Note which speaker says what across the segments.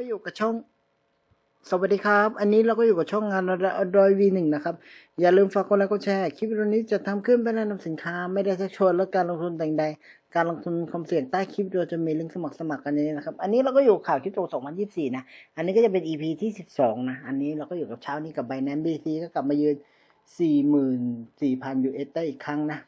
Speaker 1: ก็อยู่กับช่อง สวัสดีครับ อันนี้เราก็อยู่กับช่องงานรอยวีหนึ่งนะครับ อย่าลืมฝากกดไลค์กดแชร์ คลิปวิดีโอนี้จะทำขึ้นเพื่อแนะนำสินค้า ไม่ได้ชักชวนและการลงทุนแต่ใดการลงทุนความเสี่ยงใต้คลิปวิดีโอจะมีลิงก์สมัครสมัครกันนี้นะครับ อันนี้เราก็อยู่ข่าวคริปโต2024 นะ อันนี้ก็จะเป็น EP ที่ 12 นะ อันนี้เราก็อยู่กับเช้านี้กับ Binance BC ก็กลับมายืน 44,000 US ได้อีกครั้งนะ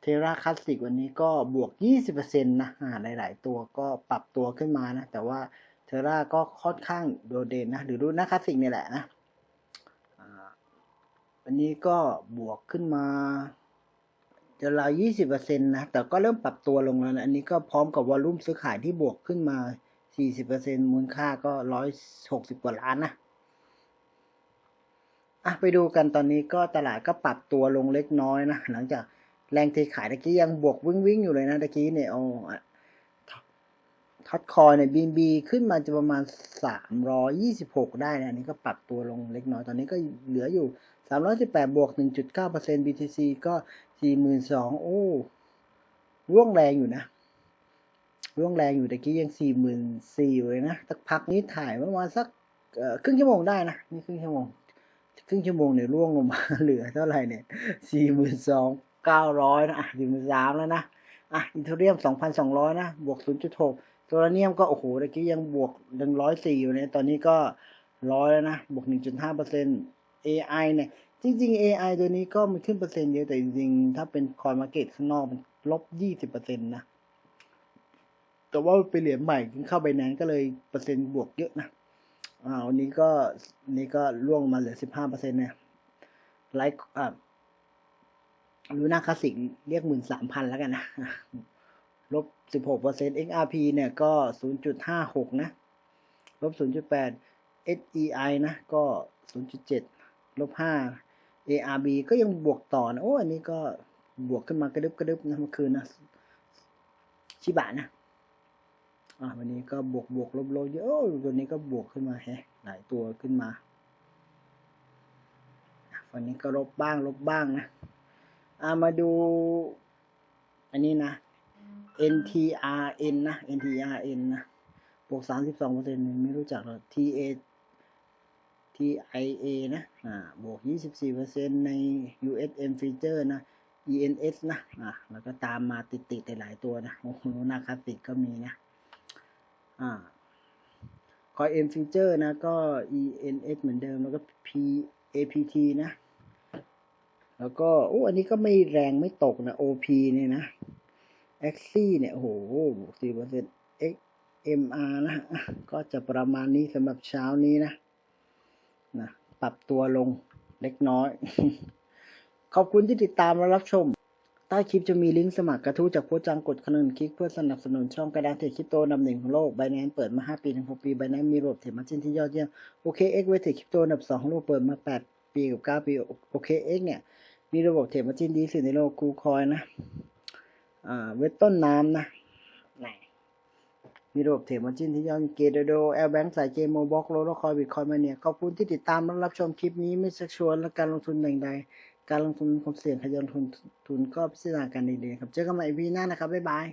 Speaker 1: เทราคลาสสิกวันนี้ก็บวก 20%นะอ่าหลาย ๆ ตัวก็ปรับตัวขึ้นมานะ แต่ว่า เทราก็ค่อนข้างโดดเด่นนะหรือดูนะคลาสสิกนี่แหละนะอันนี้ก็บวกขึ้นมาจะราว20%นะ แต่ก็เริ่มปรับตัวลงแล้วนะ อันนี้ก็พร้อมกับวอลลุ่มซื้อขายที่บวกขึ้นมา40%มูลค่าก็160กว่าล้านนะ อะไปดูกันตอนนี้ก็ตลาดก็ปรับตัวลงเล็กน้อยนะ หลังจากแรงเทขายตะกี้ยังบวกวิ่งวิ่งอยู่เลยนะตะกี้เนี่ยเอาท็อตคอยเนี่ยบีบีขึ้นมาจะประมาณสามร้อยี่สิบหกได้นะอันนี้ก็ปรับตัวลงเล็กน้อย ตอนนี้ก็เหลืออยู่สามร้อยสิบแปดบวกหนึ่งจุดเก้าเปอร์เซ็นต์ BTC ก็สี่หมื่นสองโอ้ ร่วงแรงอยู่นะ ร่วงแรงอยู่ตะกี้ยังสี่หมื่นสี่เลยนะสักพักนี้ถ่ายประมาณสักเอ่อครึ่งชั่วโมงได้นะ นี่ครึ่งชั่วโมง ครึ่งชั่วโมงเนี่ยร่วงลงมาเหลือเท่าไหร่เนี่ยสี่หมื่นสองเก้าร้อยนะอะสี่หมื่นสามแล้วนะอะอินเทอเรียมสองพันสองร้อยนะ บวกศูนย์จุดหก โซลาเนียมก็โอ้โหตะกี้ยังบวกหนึ่งร้อยสี่อยู่เนี่ยตอนนี้ก็ร้อยแล้วนะ บวกหนึ่งจุดห้าเปอร์เซ็นต์ AI เนี่ย จริง ๆ AI ตัวนี้ก็มันขึ้นเปอร์เซ็นต์เยอะแต่จริง ๆ ถ้าเป็นคอยมาเก็ตข้างนอกมันลบยี่สิบเปอร์เซ็นต์นะ แต่ว่าไปเหรียญใหม่เข้าไปนั้นก็เลยเปอร์เซ็นต์บวกเยอะนะอ่าวันนี้ก็นี่ก็ล่วงมาเหลือสิบห้าเปอร์เซ็นต์เนี่ยไลค์อ่าลูน่าคลาสสิกเรียกหมื่นสามพันแล้วกันนะ ลบสิบหกเปอร์เซ็นต์ XRP เนี่ยก็ศูนย์จุดห้าหกนะ ลบศูนย์จุดแปด SEI นะ ก็ศูนย์จุดเจ็ดลบห้า ARB ก็ยังบวกต่อนะ โอ้ อันนี้ก็บวกขึ้นมากระดึบกระดึบนะเมื่อคืนนะ ชิบะนะ อ่าวันนี้ก็บวกบวกลบลบเยอะโอ้ตัวนี้ก็บวกขึ้นมาแฮะ หลายตัวขึ้นมา วันนี้ก็ลบบ้างลบบ้างนะ อ่ามาดู อันนี้นะ NTRN นะ NTRN นะบวกสามสิบสองเปอร์เซ็นต์ไม่รู้จักหรอก TA TIA นะอ่าบวกยี่สิบสี่เปอร์เซ็นต์ใน USM feature นะ ENS นะอ่าแล้วก็ตามมาติดๆหลายตัวนะโอ้โหนาคาติกก็มีนะอ่าคอย M feature นะ ก็ ENS เหมือนเดิม แล้วก็ P APT นะ แล้วก็โอ้อันนี้ก็ไม่แรงไม่ตกนะ OP เนี่ยนะ a x i เนี่ย โอ้โหสี่เปอร์เซ็นต์ XMR นะก็จะประมาณนี้สำหรับเช้านี้นะนะปรับตัวลงเล็กน้อย ขอบคุณที่ติดตามและรับชม ใต้คลิปจะมีลิงก์สมัครกระทู้จากโพสต์จังกดขนึงคลิกเพื่อสนับสนุนช่องกระดานเทรดคริปโตนำหนึ่งของโลกไบแนนเปิดมา 5 ปีถึง6ปีไบแนนมีระบบเทรดมาร์จิ้นที่ยอดเยี่ยมโอเคเอ็กเวทเทรดคริปโตอันดับ2ของโลกเปิดมา 8 ปีกับ 9 ปีโอเคเอ็กเนี่ยมีระบบเทรดมาร์จิ้นดีสุดในโลกกูคอยนะ เวทต้นน้ำนะมีระบบเทรดมาจิ้นที่ยอดเกตโดแอลแบงค์สายเกมโมบ็อกโลโลคอยบิตคอยมาเนี่ยขอบคุณที่ติดตามและรับชมคลิปนี้ไม่ชักชวนและการลงทุนใดๆการลงทุนความเสี่ยงขยันทุนทุนก็พิจารณากันดีๆครับ เจอกันใหม่พีหน้านะครับ บ๊ายบาย